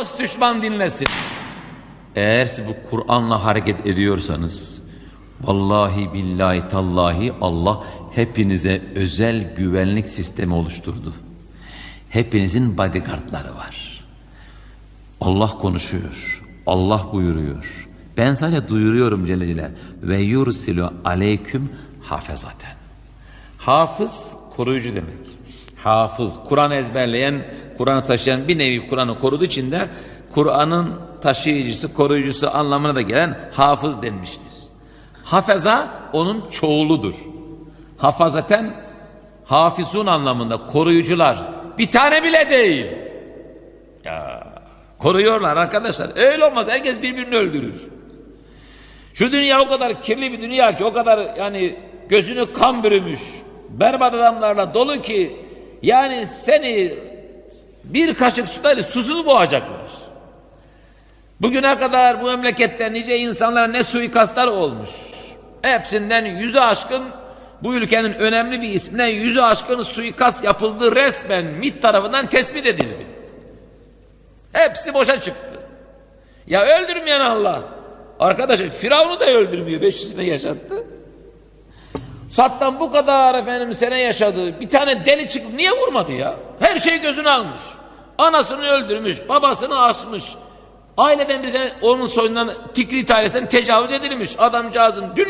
dost düşman dinlesin. Eğer siz bu Kur'an'la hareket ediyorsanız vallahi billahi tallahi Allah hepinize özel güvenlik sistemi oluşturdu. Hepinizin bodyguardları var. Allah konuşuyor. Allah buyuruyor. Ben sadece duyuruyorum Celle Celle. Ve yursilu aleyküm hafezaten. Hafız koruyucu demek. Hafız, Kur'an ezberleyen, Kur'an'ı taşıyan bir nevi Kur'an'ı koruduğu için de Kur'an'ın taşıyıcısı, koruyucusu anlamına da gelen hafız denmiştir. Hafeza onun çoğuludur. Hafazaten hafizun anlamında koruyucular. Bir tane bile değil. Ya koruyorlar arkadaşlar. Öyle olmaz. Herkes birbirini öldürür. Şu dünya o kadar kirli bir dünya ki o kadar yani gözünü kan bürümüş berbat adamlarla dolu ki yani seni bir kaşık suda susuz boğacaklar. Bugüne kadar bu memlekette nice insanlara ne suikastlar olmuş. Hepsinden yüzü aşkın bu ülkenin önemli bir ismine yüzü aşkın suikast yapıldığı resmen MİT tarafından tespit edildi. Hepsi boşa çıktı. Ya öldürmeyen Allah. Arkadaşlar Firavun'u da öldürmüyor. 500 sene yaşattı. Saddam bu kadar efendim sene yaşadı. Bir tane deli çıkıp niye vurmadı ya? Her şeyi gözüne almış. Anasını öldürmüş, babasını asmış. Aileden bize onun soyundan Tikrit ailesinden tecavüz edilmiş. Adamcağızın dünya